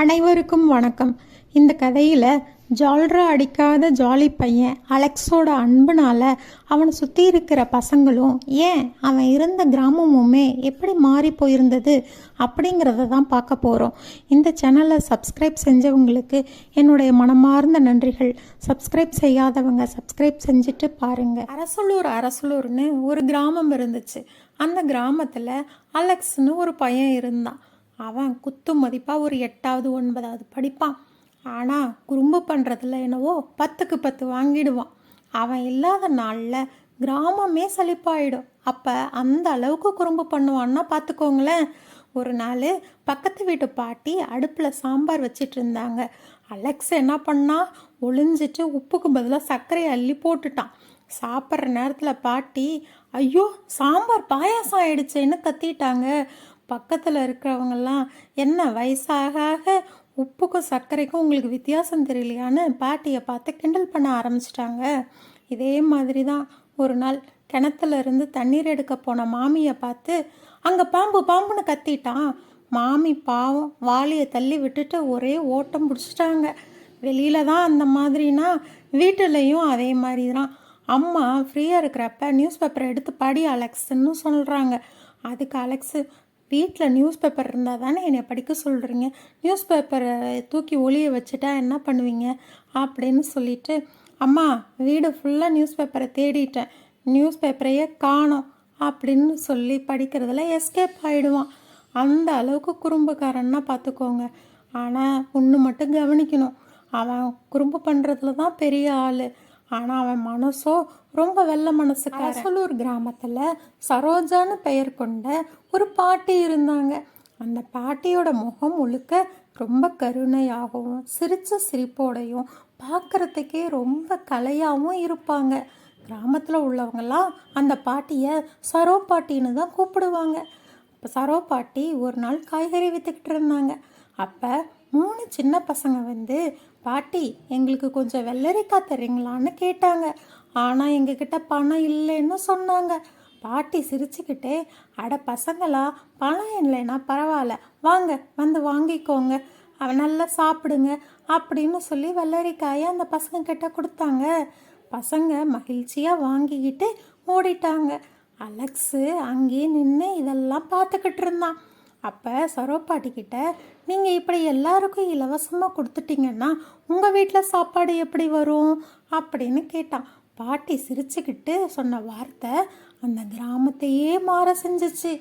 அனைவருக்கும் வணக்கம். இந்த கதையில் ஜால்ரா அடிக்காத ஜாலி பையன் அலெக்ஸோட அன்புனால் அவனை சுற்றி இருக்கிற பசங்களும் ஏன் அவன் இருந்த கிராமமுமே எப்படி மாறி போயிருந்தது? அப்படிங்கிறத தான் பார்க்க போகிறோம் இந்த சேனலை சப்ஸ்கிரைப் செஞ்சவங்களுக்கு என்னுடைய மனமார்ந்த நன்றிகள். சப்ஸ்கிரைப் செய்யாதவங்க சப்ஸ்கிரைப் செஞ்சுட்டு பாருங்கள் அரசலூர் அரசலூர்னு ஒரு கிராமம் இருந்துச்சு. அந்த கிராமத்தில் அலெக்ஸ்னு ஒரு பையன் இருந்தான். அவன் குத்து மதிப்பாக ஒரு எட்டாவது ஒன்பதாவது படிப்பான். ஆனால் குறும்பு பண்ணுறதுல என்னவோ பத்துக்கு பத்து வாங்கிடுவான். அவன் இல்லாத நாளில் கிராமமே செழிப்பாயிடும் அப்போ அந்த அளவுக்கு குறும்பு பண்ணுவான்னா பார்த்துக்கோங்களேன் ஒரு நாள் பக்கத்து வீட்டு பாட்டி அடுப்பில் சாம்பார் வச்சிட்டு இருந்தாங்க. அலெக்ஸ் என்ன பண்ணால் ஒளிஞ்சிட்டு உப்புக்கு பதிலாக சர்க்கரையை அள்ளி போட்டுட்டான். சாப்பிட்ற நேரத்தில் பாட்டி ஐயோ சாம்பார் பாயாசம் ஆயிடுச்சேன்னு கத்திட்டாங்க. பக்கத்தில் இருக்கிறவங்கெல்லாம் என்ன வயசாக ஆக உப்புக்கும் சர்க்கரைக்கும் உங்களுக்கு வித்தியாசம் தெரியலையான்னு பாட்டியை பார்த்து கிண்டல் பண்ண ஆரம்பிச்சிட்டாங்க. இதே மாதிரி தான் ஒரு நாள் கிணத்துல இருந்து தண்ணீர் எடுக்க போன மாமியை பார்த்து அங்கே பாம்பு பாம்புன்னு கத்திட்டான். மாமி பாவம் வாளியை தள்ளி விட்டுட்டு ஒரே ஓட்டம் பிடிச்சிட்டாங்க. வெளியில தான் அந்த மாதிரினா வீட்டுலேயும் அதே மாதிரி தான் அம்மா ஃப்ரீயாக இருக்கிறப்ப நியூஸ் பேப்பர் எடுத்து படி அலெக்ஸ்ன்னு சொல்கிறாங்க அதுக்கு அலெக்ஸு வீட்டில் நியூஸ் பேப்பர் இருந்தால் தானே என்னை படிக்க சொல்கிறீங்க நியூஸ் பேப்பரை தூக்கி ஒளிய வச்சுட்டா என்ன பண்ணுவீங்க? அப்படின்னு சொல்லிட்டு அம்மா வீடு ஃபுல்லாக நியூஸ் பேப்பரை தேடிட்டேன். நியூஸ் பேப்பரையே காணோம் அப்படின்னு சொல்லி படிக்கிறதுல எஸ்கேப் ஆகிடுவான் அந்த அளவுக்கு குறும்புக்காரன்னா பார்த்துக்கோங்க ஆனால் ஒன்று மட்டும் கவனிக்கணும். அவன் குறும்பு பண்ணுறதுல தான் பெரிய ஆள். ஆனால் அவன் மனசோ ரொம்ப வெள்ள மனசு அரசலூர் கிராமத்தில் சரோஜான்னு பெயர் கொண்ட ஒரு பாட்டி இருந்தாங்க. அந்த பாட்டியோட முகம் முழுக்க ரொம்ப கருணையாகவும் சிரிச்ச சிரிப்போடையும் பார்க்கறதுக்கே ரொம்ப கலையாகவும் இருப்பாங்க. கிராமத்தில் உள்ளவங்கெல்லாம் அந்த பாட்டியை சரோ பாட்டின்னு தான் கூப்பிடுவாங்க. இப்போ சரோ பாட்டி ஒரு நாள் காய்கறி விற்றுக்கிட்டு இருந்தாங்க. அப்போ மூணு சின்ன பசங்க வந்து பாட்டி எங்களுக்கு கொஞ்சம் வெள்ளரிக்காய் தரீங்களான்னு கேட்டாங்க. ஆனால் எங்ககிட்ட பணம் இல்லைன்னு சொன்னாங்க. பாட்டி சிரிச்சுக்கிட்டே அட பசங்களா பணம் இல்லைன்னா பரவாயில்ல. வாங்க வந்து வாங்கிக்கோங்க. அவன் நல்லா சாப்பிடுங்க அப்படின்னு சொல்லி வெள்ளரிக்காயை அந்த பசங்க கிட்ட கொடுத்தாங்க. பசங்க மகிழ்ச்சியாக வாங்கிக்கிட்டு ஓடிட்டாங்க. அலெக்ஸு அங்கேயே நின்று இதெல்லாம் பார்த்துக்கிட்டு இருந்தான். அப்போ சரோப்பாட்டி கிட்ட நீங்கள் இப்படி எல்லாருக்கும் இலவசமாக கொடுத்துட்டீங்கன்னா உங்கள் வீட்டில் சாப்பாடு எப்படி வரும்? அப்படின்னு கேட்டான். பாட்டி சிரிச்சுக்கிட்டு சொன்ன வார்த்தை அந்த கிராமத்தையே மாற செஞ்சிச்சு.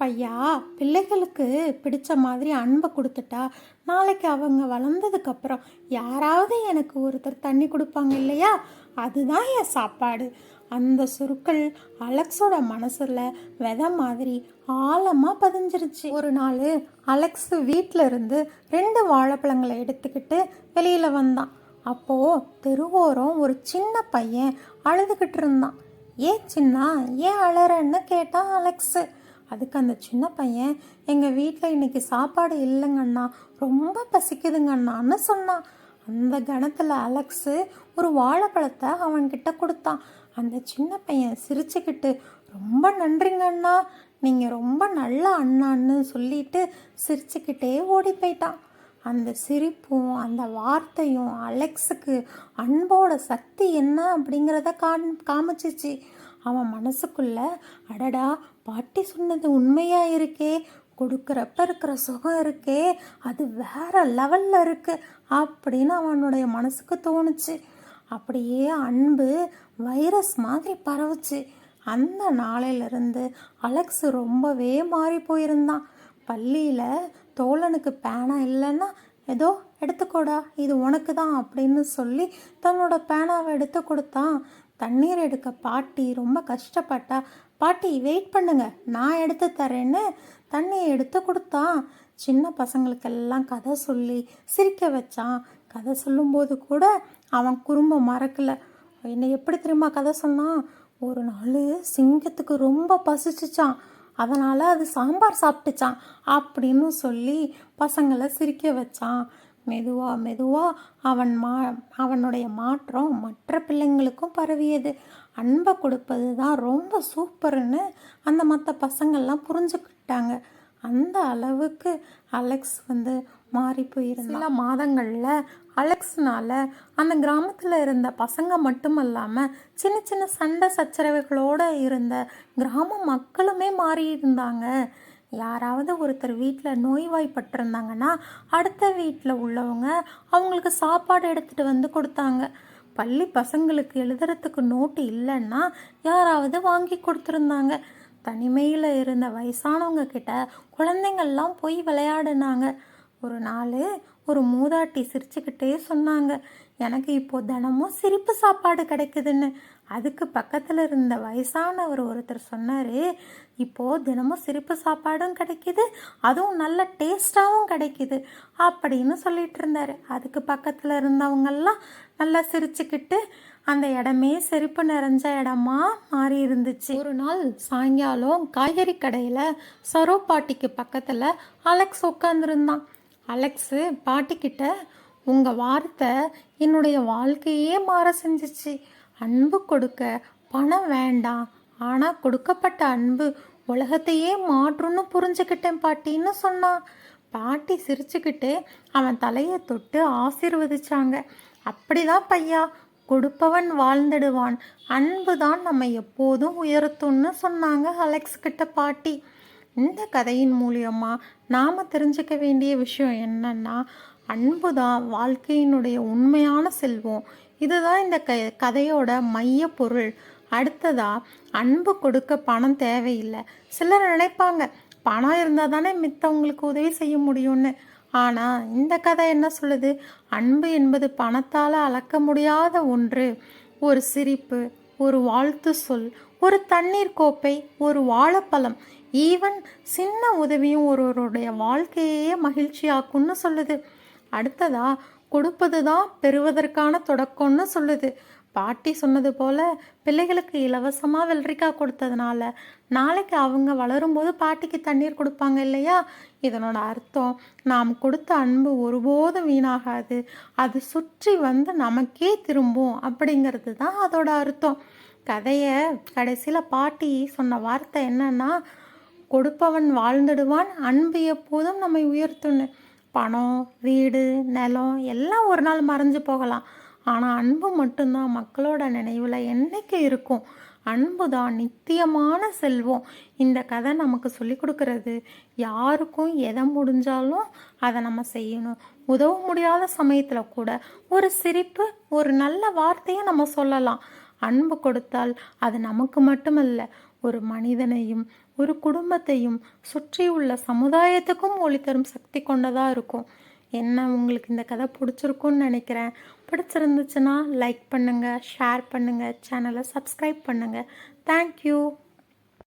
பையா பிள்ளைகளுக்கு பிடிச்ச மாதிரி அன்பை கொடுத்துட்டா நாளைக்கு அவங்க வளர்ந்ததுக்கப்புறம் யாராவது எனக்கு ஒருத்தர் தண்ணி கொடுப்பாங்க இல்லையா? அதுதான் என் சாப்பாடு. அந்த சொற்கள் அலெக்ஸோட மனசில் விதை மாதிரி ஆழமாக பதிஞ்சிருச்சு. ஒரு நாள் அலெக்ஸ் வீட்டில் இருந்து ரெண்டு வாழைப்பழங்களை எடுத்துக்கிட்டு வெளியில் வந்தான். அப்போது தெருவோரம் ஒரு சின்ன பையன் அழுதுகிட்டு இருந்தான். ஏன் சின்னா ஏன் அழறன்னு கேட்டான் அலெக்ஸு. அதுக்கு அந்த சின்ன பையன் எங்கள் வீட்டில் இன்னைக்கு சாப்பாடு இல்லைங்கண்ணா ரொம்ப பசிக்குதுங்கண்ணான்னு சொன்னான் அந்த கணத்தில் அலெக்ஸு ஒரு வாழைப்பழத்தை அவன்கிட்ட கொடுத்தான். அந்த சின்ன பையன் சிரிச்சுக்கிட்டு ரொம்ப நன்றிங்க அண்ணா நீங்கள் ரொம்ப நல்ல அண்ணான்னு சொல்லிட்டு சிரிச்சுக்கிட்டே ஓடி போயிட்டான். அந்த சிரிப்பும் அந்த வார்த்தையும் அலெக்ஸுக்கு அன்போட சக்தி என்ன அப்படிங்கிறத காண் காமிச்சிச்சு. அவன் மனசுக்குள்ள அடடா பாட்டி சொன்னது உண்மையா இருக்கே? கொடுக்குறப்ப இருக்கிற சுகம் இருக்கே. அது வேற லெவல்ல இருக்கு அப்படின்னு அவனுடைய மனசுக்கு தோணுச்சு. அப்படியே அன்பு வைரஸ் மாதிரி பரவுச்சு. அந்த நாளையிலிருந்து அலெக்ஸ் ரொம்பவே மாறி போயிருந்தான். பள்ளியில் தோழனுக்கு பேனா இல்லைன்னா ஏதோ எடுத்துக்கோடா இது உனக்கு தான் அப்படின்னு சொல்லி தன்னோட பேனாவை எடுத்து கொடுத்தான் தண்ணீர் எடுக்க பாட்டி ரொம்ப கஷ்டப்பட்டா பாட்டி வெயிட் பண்ணுங்க நான் எடுத்து தரேன்னு தண்ணியை எடுத்து கொடுத்தான் சின்ன பசங்களுக்கெல்லாம் கதை சொல்லி சிரிக்க வச்சான். கதை சொல்லும்போது கூட அவன் குறும்ப மறக்கல. என்னை எப்படி தெரியுமா கதை சொன்னான்? ஒரு நாள் சிங்கத்துக்கு ரொம்ப பசிச்சுச்சான் அதனால் அது சாம்பார் சாப்பிட்டுச்சான் அப்படின்னு சொல்லி பசங்களை சிரிக்க வச்சான். மெதுவாக மெதுவாக அவன் மா அவனுடைய மாற்றம் மற்ற பிள்ளைங்களுக்கும் பரவியது. அன்பை கொடுப்பது தான் ரொம்ப சூப்பர்னு அந்த மற்ற பசங்கள்லாம் புரிஞ்சுக்கிட்டாங்க. அந்த அளவுக்கு அலெக்ஸ் வந்து மாறி போயிருந்த சில மாதங்களில் அலெக்ஸ்னால அந்த கிராமத்தில் இருந்த பசங்க மட்டுமல்லாமல் சின்ன சின்ன சண்டை சச்சரவுகளோடு இருந்த கிராம மக்களுமே மாறி இருந்தாங்க யாராவது ஒருத்தர் வீட்டில் நோய்வாய்ப்பட்டிருந்தாங்கன்னா அடுத்த வீட்டில் உள்ளவங்க அவங்களுக்கு சாப்பாடு எடுத்துகிட்டு வந்து கொடுத்தாங்க. பள்ளி பசங்களுக்கு எழுதுறதுக்கு நோட்டு இல்லைன்னா யாராவது வாங்கி கொடுத்துருந்தாங்க. தனிமையில் இருந்த வயசானவங்க கிட்ட குழந்தைங்கள்லாம் போய் விளையாடுனாங்க. ஒரு நாள் ஒரு மூதாட்டி சிரிச்சுக்கிட்டே சொன்னாங்க. எனக்கு இப்போது தினமும் சிரிப்பு சாப்பாடு கிடைக்குதுன்னு. அதுக்கு பக்கத்தில் இருந்த வயசானவர் ஒருத்தர் சொன்னார் இப்போது தினமும் சிரிப்பு சாப்பாடும் கிடைக்கிது அதுவும் நல்ல டேஸ்ட்டாகவும் கிடைக்கிது அப்படின்னு சொல்லிட்டு இருந்தார். அதுக்கு பக்கத்தில் இருந்தவங்கெல்லாம் நல்லா சிரிச்சுக்கிட்டு அந்த இடமே செருப்பு நிறைஞ்ச இடமா மாறி இருந்துச்சு. ஒரு நாள் சாயங்காலம் காய்கறி கடையில் சரோ பாட்டிக்கு பக்கத்தில் அலெக்ஸ் உட்காந்துருந்தான் அலெக்ஸு பாட்டிக்கிட்ட உங்கள் வார்த்தை என்னுடைய வாழ்க்கையே மாற செஞ்சிச்சு. அன்பு கொடுக்க பணம் வேண்டாம். ஆனால் கொடுக்கப்பட்ட அன்பு உலகத்தையே மாற்றும்னு புரிஞ்சுக்கிட்டேன் பாட்டின்னு சொன்னான். பாட்டி சிரிச்சுக்கிட்டு அவன் தலையை தொட்டு ஆசிர்வதிச்சாங்க. அப்படிதான் பையா கொடுப்பவன் வாழ்ந்துடுவான். அன்பு தான் நம்ம எப்போதும் உயர்த்தும்னு சொன்னாங்க அலெக்ஸ் கிட்ட பாட்டி. இந்த கதையின் மூலியமாக நாம் தெரிஞ்சுக்க வேண்டிய விஷயம் என்னன்னா அன்பு தான் வாழ்க்கையினுடைய உண்மையான செல்வம். இதுதான் இந்த க கதையோட மைய பொருள். அடுத்ததா அன்பு கொடுக்க பணம் தேவையில்லை. சிலர் நினைப்பாங்க பணம் இருந்தால் தானே மித்தவங்களுக்கு உதவி செய்ய முடியும்னு. ஆனால் இந்த கதை என்ன சொல்லுது? அன்பு என்பது பணத்தால் அளக்க முடியாத ஒன்று. ஒரு சிரிப்பு ஒரு வாழ்த்து சொல் ஒரு தண்ணீர் கோப்பை ஒரு வாழைப்பழம். ஈவன் சின்ன உதவியும் ஒருவருடைய வாழ்க்கையே மகிழ்ச்சியாக்கும்னு சொல்லுது. அடுத்ததா கொடுப்பது தான் பெறுவதற்கான தொடக்கம்னு சொல்லுது. பாட்டி சொன்னது போல பிள்ளைகளுக்கு இலவசமாக வெள்ளரிக்காய் கொடுத்ததுனால நாளைக்கு அவங்க வளரும்போது பாட்டிக்கு தண்ணீர் கொடுப்பாங்க இல்லையா? இதனோட அர்த்தம் நாம் கொடுத்த அன்பு ஒருபோதும் வீணாகாது. அது சுற்றி வந்து நமக்கே திரும்பும் அப்படிங்கிறது தான் அதோட அர்த்தம். கதையை கடைசியில் பாட்டி சொன்ன வார்த்தை என்னன்னா கொடுப்பவன் வாழ்ந்துடுவான் அன்பு எப்போதும் நம்மை உயர்த்துன்னு பணம் வீடு நிலம் எல்லாம் ஒரு நாள் மறைஞ்சு போகலாம். ஆனால் அன்பு மட்டும்தான் மக்களோட நினைவில் என்றைக்கு இருக்கும்? அன்பு தான் நித்தியமான செல்வம். இந்த கதை நமக்கு சொல்லி கொடுக்கறது. யாருக்கும் எதை முடிஞ்சாலும் அதை நம்ம செய்யணும். உதவ முடியாத சமயத்தில் கூட ஒரு சிரிப்பு ஒரு நல்ல வார்த்தையை நம்ம சொல்லலாம். அன்பு கொடுத்தால் அது நமக்கு மட்டுமல்ல ஒரு மனிதனையும் ஒரு குடும்பத்தையும் சுற்றியுள்ள சமுதாயத்துக்கும் ஒளி தரும் சக்தி கொண்டதாக இருக்கும். என்ன உங்களுக்கு இந்த கதை பிடிச்சிருக்குன்னு நினைக்கிறேன். பிடிச்சிருந்துச்சுன்னா லைக் பண்ணுங்கள் ஷேர் பண்ணுங்கள் சேனலை சப்ஸ்கிரைப் பண்ணுங்கள் தேங்க்யூ